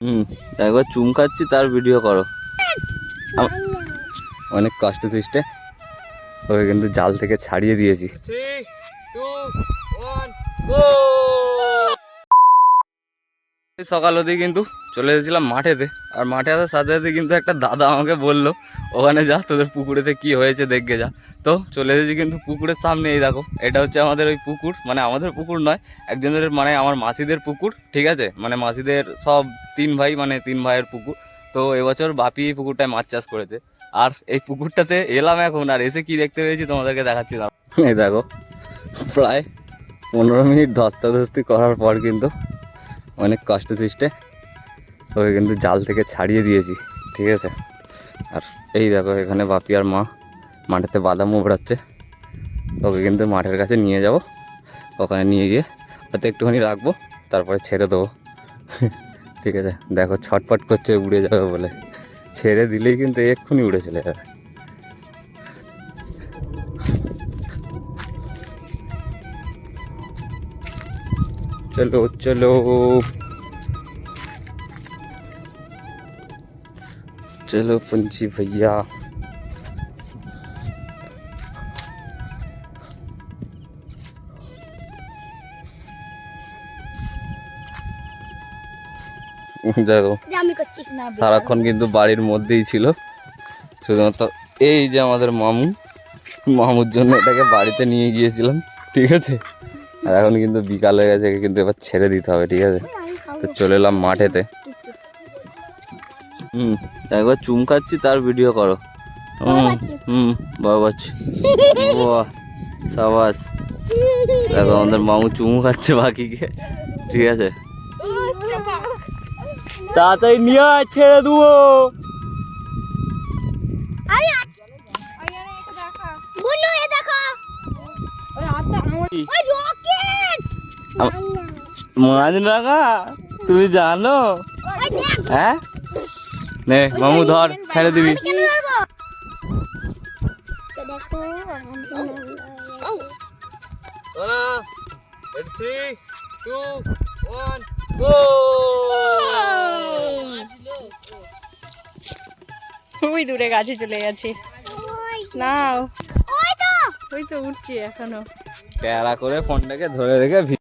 হুম একবার চুম খাচ্ছি তার ভিডিও করো। অনেক কষ্ট সৃষ্টে ওকে কিন্তু জাল থেকে ছাড়িয়ে দিয়েছি। সকাল হতেই কিন্তু চলে এসেছিলাম মাঠেতে। আর মাঠে আসার সাথে সাথে কিন্তু একটা দাদা আমাকে বলল, ওখানে যা, তোদের পুকুরেতে কি হয়েছে দেখে যা। তো চলে এসেছি কিন্তু পুকুরের সামনে, এই দেখো, এটা হচ্ছে আমাদের ওই পুকুর মানে আমাদের পুকুর নয়, একজনের মানে আমার মাসিদের পুকুর, ঠিক আছে? মানে মাসিদের সব তিন ভাই মানে তিন ভাইয়ের পুকুর। তো এবছর বাপি এই পুকুরটায় মাছ চাষ করেছে। আর এই পুকুরটাতে এলাম এখন, আর এসে কি দেখতে পেয়েছি তোমাদেরকে দেখাচ্ছিলাম এই দেখো, প্রায় পনেরো মিনিট ধস্তাধস্তি করার পর কিন্তু অনেক কষ্ট সৃষ্টে। ওকে কিন্তু জাল থেকে ছাড়িয়ে দিয়েছি, ঠিক আছে? আর এই দেখো, এখানে বাপি আর মা মাঠেতে বাদাম উবড়াচ্ছে ওকে কিন্তু মাঠের কাছে নিয়ে যাব। ওখানে নিয়ে গিয়ে হয়তো একটুখানি রাখব, তারপরে ছেড়ে দেবো। ঠিক আছে, দেখো ছটপট করছে, উড়ে যাবে বলে। ছেড়ে দিলেই কিন্তু এক্ষুনি উড়ে চলে যাবে। চলো চলো चलो पंछी भैया দেখো আমি করছি না সারাক্ষণ কিন্তু বাড়ির মধ্যেই ছিল শুধুমাত্র এই যে আমাদের মামু মামুর জন্য এটাকে বাড়িতে নিয়ে গিয়েছিলাম ঠিক আছে আর এখন কিন্তু বিকাল হয়ে গেছে কিন্তু এবার ছেড়ে দিতে হবে ঠিক আছে? তো চলে এলাম মাঠেতে। হুম একবার চুম খাচ্ছি তার ভিডিও করো। হুম হুম বাবাচ্ছি বাহ সাবাস। দেখো আমাদের মামু চুমু খাচ্ছে বাকিকে ঠিক আছে? তাড়াতাড়ি নিয়ে আয়, ছেড়ে দেবো। ওই রকেট রাখা তুমি জানো? হ্যাঁ? নে মামু ধর ছেড়ে দিবি। ওই দূরে গাছে চলে গেছে। নাও। ওই তো। ওই তো উঠছি এখনও। প্যারা করে ফোনটাকে ধরে রেখে